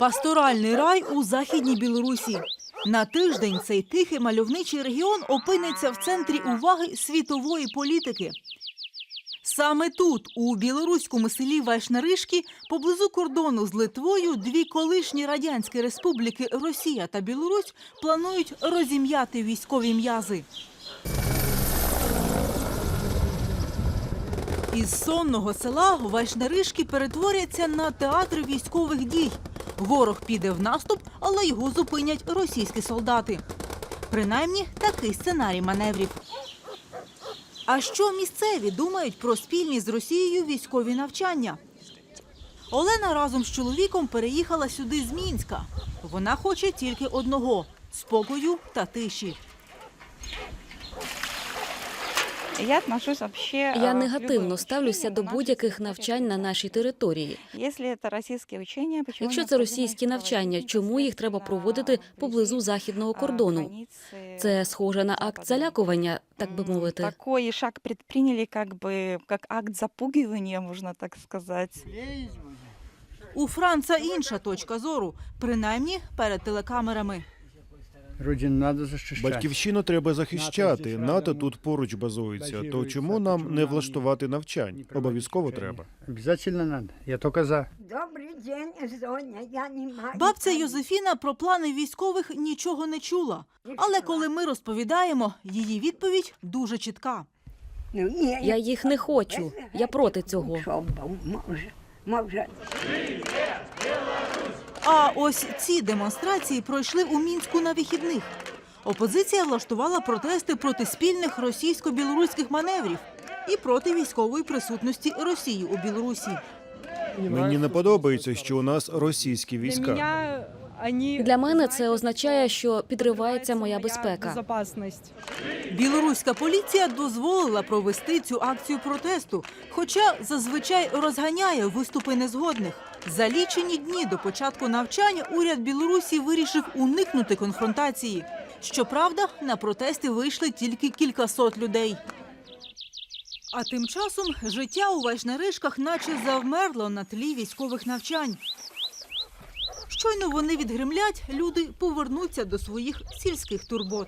Пасторальний рай у західній Білорусі. На тиждень цей тихий мальовничий регіон опиниться в центрі уваги світової політики. Саме тут, у білоруському селі Вайшнаришки, поблизу кордону з Литвою, дві колишні радянські республіки Росія та Білорусь планують розім'яти військові м'язи. Із сонного села Вайшнаришки перетворяться на театр військових дій. Ворог піде в наступ, але його зупинять російські солдати. Принаймні такий сценарій маневрів. А що місцеві думають про спільні з Росією військові навчання? Олена разом з чоловіком переїхала сюди з Мінська. Вона хоче тільки одного спокою та тиші. Я отношусь вообще. Я э, к негативно любым ставлюся учениям до на нашей будь-яких навчань на нашій території. Если это российские учения, почему Якщо це необходимо російські их навчання, проводить чому їх треба проводити поблизу західного кордону? Це схоже на акт залякування, так би мовити. Такой шаг предприняли, как бы как акт запугивания, можно так сказать. У Франца інша точка зору, принаймні перед телекамерами. Родину треба захищати. Батьківщину треба захищати. НАТО тут поруч базується. То чому нам не влаштувати навчань? Обов'язково треба. Обязательно треба. Я тільки за. Добрий день, Зоня. Я не маю. Бабця Йозефіна про плани військових нічого не чула. Але коли ми розповідаємо, її відповідь дуже чітка. Ну, Я їх не хочу. Я проти цього. Може, може. А ось ці демонстрації пройшли у мінську на вихідних. Опозиція влаштувала протести проти спільних російсько-білоруських маневрів і проти військової присутності Росії у Білорусі. Мені не подобається, що у нас російські війська. Для мене це означає, що підривається моя безпека. Білоруська поліція дозволила провести цю акцію протесту, хоча зазвичай розганяє виступи незгодних. За лічені дні до початку навчань уряд Білорусі вирішив уникнути конфронтації. Щоправда, на протести вийшли тільки кількасот людей. А тим часом життя у Вайшнаришках наче завмерло на тлі військових навчань. Щойно вони відгримлять, люди повернуться до своїх сільських турбот.